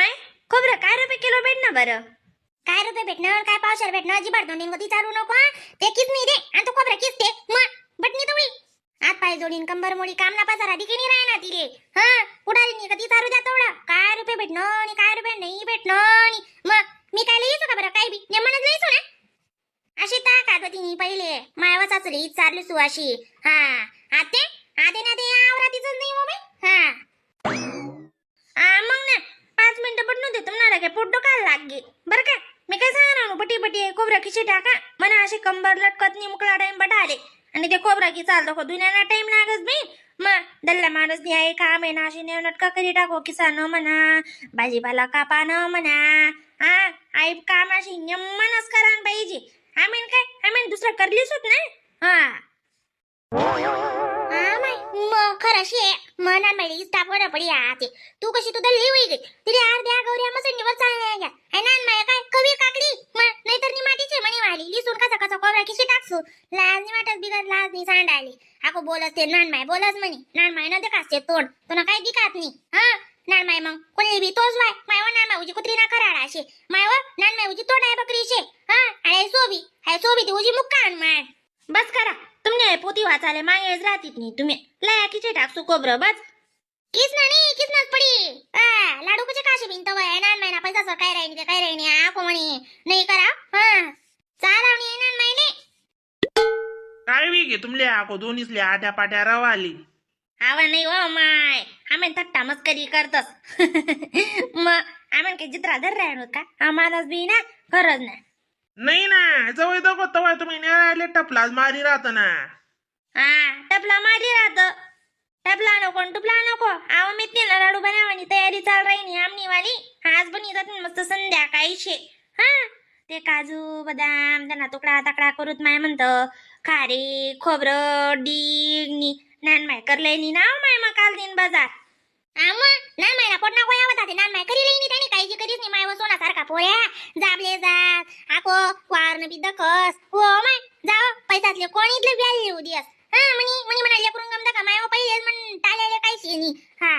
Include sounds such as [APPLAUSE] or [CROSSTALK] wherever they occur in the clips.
माय खोबरं काय रुपये किलो भेटणं बरं? काय रुपये भेटणार काय पावशेर भेटणार अजिबात दोन ती चालू नको हं? ते किस नाही दे आणि तो खोबरं किस दे. मग बटणी तवळी हात पाय जोडीन कंबर मोडी काम ना पाजारा दिकी नाही राहणार तिले. हा पुढारी नाही कधी चालू द्या तेवढं. काय रुपये भेटणं आणि काय रुपये नाही भेटणं आणि मग मी काय लिहितो का बरं? काय बी? नेमणच लिहितो ना? अशी ता होती तिने पहिले. मायवा चाचली चालली सुवाशी. हा आते आते ना ते आवरा तिचं नाही हो बाई हा आ मग ना पाच मिनिटं पडून देतो म्हणा काय पोट डोकायला बरं का? मी काय सांगणार बटी बटी कोबरा खिची टाका. म्हणा अशी कंबर लटकत निमुकला टाइम बटा आले आणि ते कोबरा की चालतो को दुनियाला टाइम लागत बी. मग दल्ला माणूस नाही आहे काम आहे ना अशी नेव नटका करी टाको? किसान म्हणा भाजीपाला कापानं म्हणा. हा आई काम अशी नेमनच करा पाहिजे. आम्ही काय? आम्ही दुसरं करलीच होत ना हा. हा माय मग खरं शे मनान माहिती टापड पडी आते तू कशी तू दल्ली होई गे तिथे अर्ध्या गौऱ्या मसंडीवर चालल्या घ्या. है नान माय काय कवी काकडी? मग नाहीतर नी मातीची म्हणी वाली. लिसून कसा कसा कोबरा किशी टाकसू? लाज नी वाटत बिगर लाज नी सांडाली आको बोलस ते नान माय बोलस म्हणी. नान माय न देखास ते तोंड. तुला काय दिकात नी हा? नान माय मग कोणी बी तोच वाय माय नान माय उजी कुत्री ना कराडा शे माय व नान माय उजी तोंड आहे बकरी शे हा? आणि सोबी. हाय सोबी ती उजी मुक्कान माय बस करा. तुमने पोती वाचाले मागेच राहतीत नाही. तुम्ही लया किचे टाकसू कोबर बस. किस ना नी किस नाच पडी. आ लाडू कसे काशे बिन तवय? नान महिना पैसा सर काय राहिनी ते काय राहिनी? आको म्हणे. नाही करा. हा. चालावणी नान महिने काय वी घे तुमले आको दोन्हीसले आट्या पाट्या रवाली? आवा नाही हो माय. आम्ही थट्टा मस्करी करतस. [LAUGHS] मग आम्ही काही जित्रा धर राहिलो का? आम्हालाच बी ना खरंच ना. नाही ना जवळ दगो तवळ तुम्ही न्यायालय टपलाच मारी राहत ना. हा टपला मारी राहत. टपला नको न टुपला नको. आवा मी तिला लाडू बनावानी तयारी चाल राहिनी आमनी वाली आज बनवतात मस्त संध्याकाळी शे. हा ते काजू बदाम त्यांना तुकडा ताकडा करूत माय म्हणत. खारे खोबरं डीग नी नान माय करलंय नी नाव माय मग काल दिन बाजार. आम नान महिना पोटना कोया होता? ते नान माय करी लेनी त्याने काहीची करीच नाही. माय सोना सारखा पोया जाबले जात. आको वारन बी दखस. हो माय. जाव पैसातले कोणीतले व्याज येऊ दियस? हा म्हणी म्हणी म्हणाले करून गमदा का माय पहिले म्हण टाळ्याले काय येनी हा.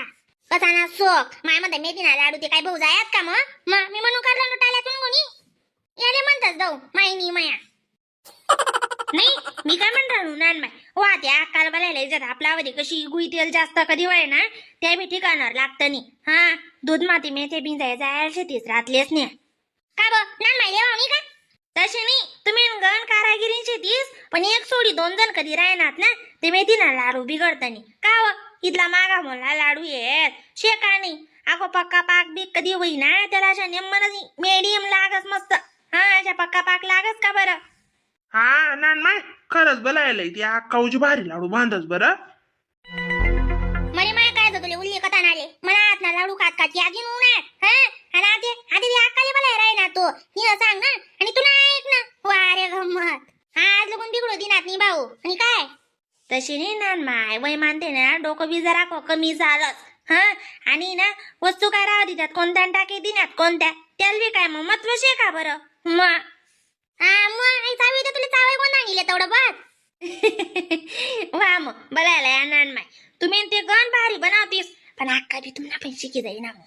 कसा ना सोक मायमध्ये मेदी ना लाडू ते काय भाऊ जायात का मग? मग मी म्हणून काढला टाळ्यातून कोणी? याले म्हणतात जाऊ मायनी माया. नाही मी काय म्हणतो नान माय वा त्या काल बलायला जर आपल्यावर कशी गुई तेल जास्त कधी वय ना त्या बी ठिकाणावर लागतं नाही. हा दूध माती मेथे बिंजाय जायला शेतीच राहतलेच नाही. का ब नान माय लेवा का? तसे नाही तुम्ही गण कारागिरी शेतीस पण एक सोडी दोन जण कधी राहणार ना ते मेथीना लाडू बिघडतानी का व इथला मागा मोला लाडू येत शे का नाही. अगो पक्का पाक बी कधी होईना त्याला अशा नेमनच मेडियम लागस मस्त. हा अशा पक्का पाक लागस का बरं? हा नान माय खरंच बलायला ती अक्काऊची भारी लाडू बांधस बरं. मरे माय काय तुले उल्ली कथा नाले. मला आत ना लाडू खात खात यागी ऊन आहे हा? आणि आधी आधी ती अक्काली मला राही ना तो. हिला सांग ना आणि तुला ऐक ना. वारे गमत. हा आज लगून बिघडू दिनात नाही भाऊ? आणि काय? तशी नाही ना माय. वय मानते ना डोकं बी जरा क- कमी झालंच हा? आणि ना वस्तू काय राहू देतात? कोणत्या न टाके दिनात कोणत्या? त्याला बी काय मग? महत्त्व शे का बरं? मग हा मग आई चावी तुला चावी कोण आणले तेवढं बस [LAUGHS] वा मग बलायला या नान माय तुम्ही ते गण भारी बनवतीस. पण अक्का बी तुम्हाला पण शिकी जाई ना मग.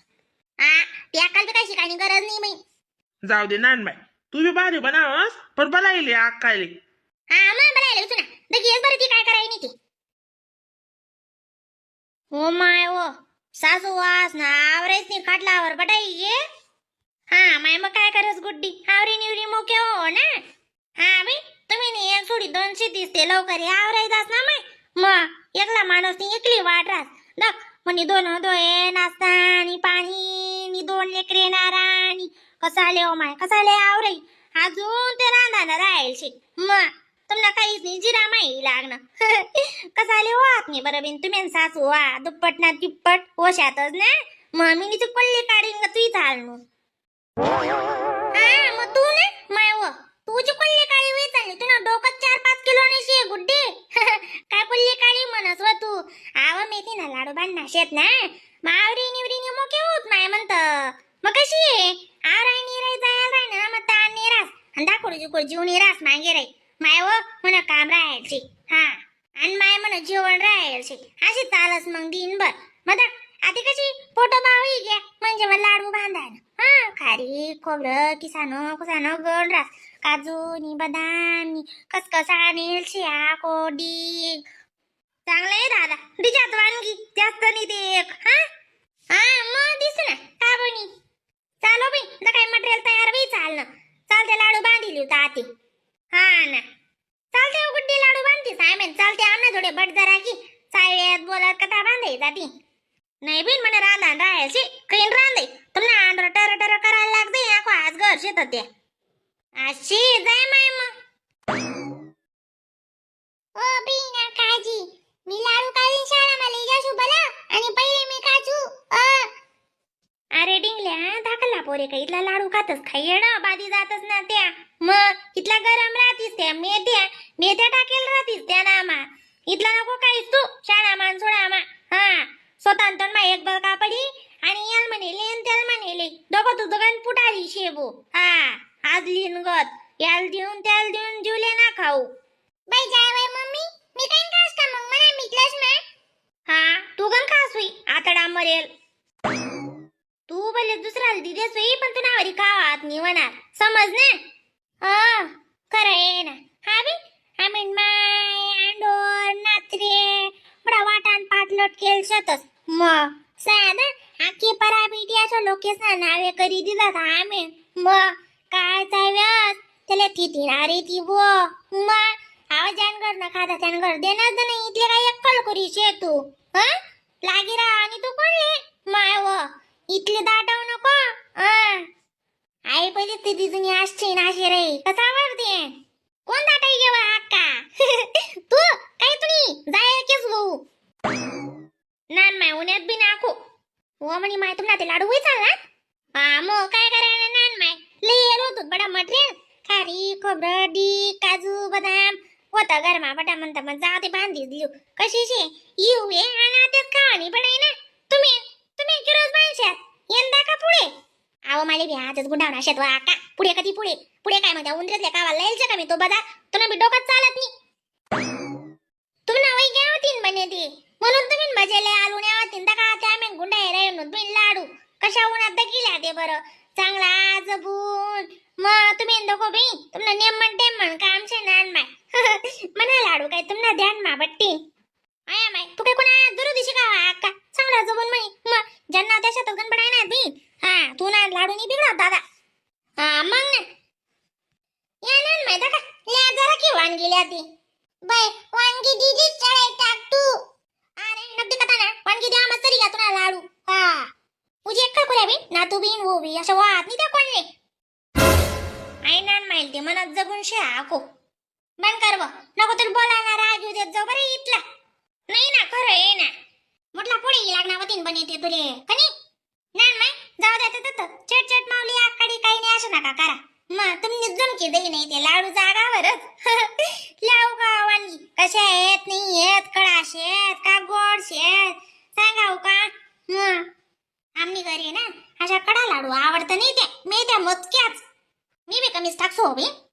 हा ती अक्काल काय शिकायची गरज नाही बाई. जाऊ दे नान माय तू बी भारी बनावस पण बलायले अक्काले हा मग बला आले ना. दगी बरं ती काय करायची नाही ती. हो माय ओ सासू वास ना आवरेच नी काटलावर बटाई ये हा माय मग काय करस गुड्डी? आवरी निवरी मोके हो ना. हा बाई तुम्ही नी एक सोडी दोनशे दिसते लवकर हे आवरायचाच ना माय. मग एकला माणूस नी एकली वाट राहत दक म्हणे दोन दोये नाश्ता आणि पाणी नी दोन लेकरे नारा आणि कसाले ओ हो माय कसाले आवराई अजून ते रांधाना राहील शे मग तुम्हाला काहीच नाही जिरा माही लागणं. कसाले वाहत नाही बरं बिन? तुम्ही सासू वा दुप्पट ना तिप्पट वशातच ना? मग मी ती पल्ली काढीन का तुही चाल मग हा मग तू ना माय व तुझी पल्ली काळी वेळ चालली तू ना डोकं चार पाच किलो नेशी गुड्डी काय पल्ली काळी म्हणस व तू आव मेथी ना लाडू बांधना शेत ना मावरी निवरी नि मोके होत माय म्हणत मग कशी आहे आवराय निराय जायला राय ना मग ताण निरास आणि दाखवड जुकड जीव निरास माय व म्हण काम राहायचे. हा. आणि माय म्हण जेवण राहायचे. अशी चालस मग दिनभर. मग आधी कशी पोटो बावळी घ्या म्हणजे मग लाडू बांधायला. हा खारी खोबरं किसानो कुसानो गोड रास काजू नि बदाम नि खसखसा नि शिया कोडी चांगलं आहे दादा. डिजात वानगी जास्त नाही ते हा? हा मग दिस ना. का बनी? चालो बाई. काय मटेरियल तयार बी चाल ना चालते लाडू बांधिली होता आती हा ना. चालते हो गुड्डी लाडू बांधते सायमेन चालते आमने थोडे बट जरा की सायवेत बोलत कथा बांधायचा ती नाही बिन म्हणे रांधा राहायची कैन रांधे. तुम्हाला आंध्र टर टर करायला लागते को आज घर शेतात त्या अशी जाय माय मग. ओ बीना काजी मी लाडू काढीन शाळा मला जाशू बला आणि पहिले मी काजू अरे डिंगल्या दाखला पोरे का इथला लाडू खातच खाई ना बादी जातच ना त्या. मग इथला गरम राहतीस त्या मेथ्या मेथ्या टाकेल राहतीस त्या नामा इथला नको काहीच तू शाळा मान सोडा मा हा स्वतः तर मा एक बळ कापडी आणि याल म्हणेले आणि त्याल म्हणेले दोघं तू दोघांन पुटारी शेबू. हा आज लिहिन गत. याल देऊन त्याल देऊन जुले ना खाऊ. बाई जाय बाई मम्मी. मी काय कास का मग? मला मिटलंच ना? हा तू गण खास होई. आतडा मरेल. तू भले दुसऱ्याला दिदेस होई पण तू नावारी खावात निवणार समज ना? खरं आहे ना. हा बी माय अंडोर नात्रे बडा वाटान पाटलोट केल शतस मग साधा आखी परा पराबिटियाच्या लोकेसना नावे करी दिलात आम्ही मग काय चाव्यास त्याला थितिणारे ती बो मग आवाज जानगर ना खाता जानगर देणार तर नाही इथले काय अक्कल करी शे तू हा लागी राहा आणि तू कोणले माय व इथले दाटव आई पहिले ते तिथून असते नाशे रे. कसा आवडते. कोण दाटाई घेवा अक्का? [LAUGHS] तू काय तुम्ही जाय केस भाऊ. नान माय उन्यात बी नाखो. हो म्हणे माय तुम्हाला ते लाडू होईचा ना हा मग काय करायला नान माय? लई येलो होतो बडा मटेरियल खारी खोबरं डी काजू बदाम. होता गरमा बटा म्हणता मग जा ते बांधी दिलो कशीशी? येऊ ये आणि आताच खावानी पडाय ना. तुम्ही तुम्ही किरोज माणशात यंदा का पुढे? आव माले बी हातच गुंडावणार शेतवा का? पुढे कधी पुढे? पुढे काय म्हणता? उंदरतल्या कावाला लायचं का मी? तो बदा तुला बी डोक्यात चालत नाही. तुम्ही वय घ्या होतीन म्हणे ती. म्हणून तुम्ही मजेले न्या होतीन. का त्या मी गुंडा हेरायन तुम्ही लाडू. कशा उन्हात दगिला ते बरं? चांगला जबून मग तुम्ही नको बी. तुम्हाला नेम म्हणते म्हण काम छे नान माय [LAUGHS] म्हणा लाडू काय तुम्हाला ध्यान मा बट आया माय तू काय कोणा दुरुदिशी का अक्का चांगला जबून म्हणे मग ज्यांना त्याच्यात गणपडाय ना ती हा तू ना लाडू नाही बिघडत दादा हा मग ना या नान माय दादा या जरा की बाय वांगी दीदी चढाई टाक तू. अरे नक्की कथा ना. वांगी द्या मस्त तरी तुला लाडू? हा. मुझे एक करूया बी ना तू बीन वो बी असं वाहत नाही त्या कोणले? आई नान माहिल ते मनात जगून शे आको बंद कर ब नको तर बोलायला राग येऊ देत जाऊ बरं इथला. नाही ना खरं आहे ना. म्हटलं पुढे लागणार होतीन बने येते तुले. कनी नान माय जाऊ द्या तर चट चट माऊली आकडे काही नाही असं नका करा. मग तुम्ही जमकी देई नाही ते लाडू जागा लावू का वाणी कशा आहेत नाही आहेत कडा शेत का गोड शेत सांगाव का मग आम्ही घरी ना अशा कडा लाडू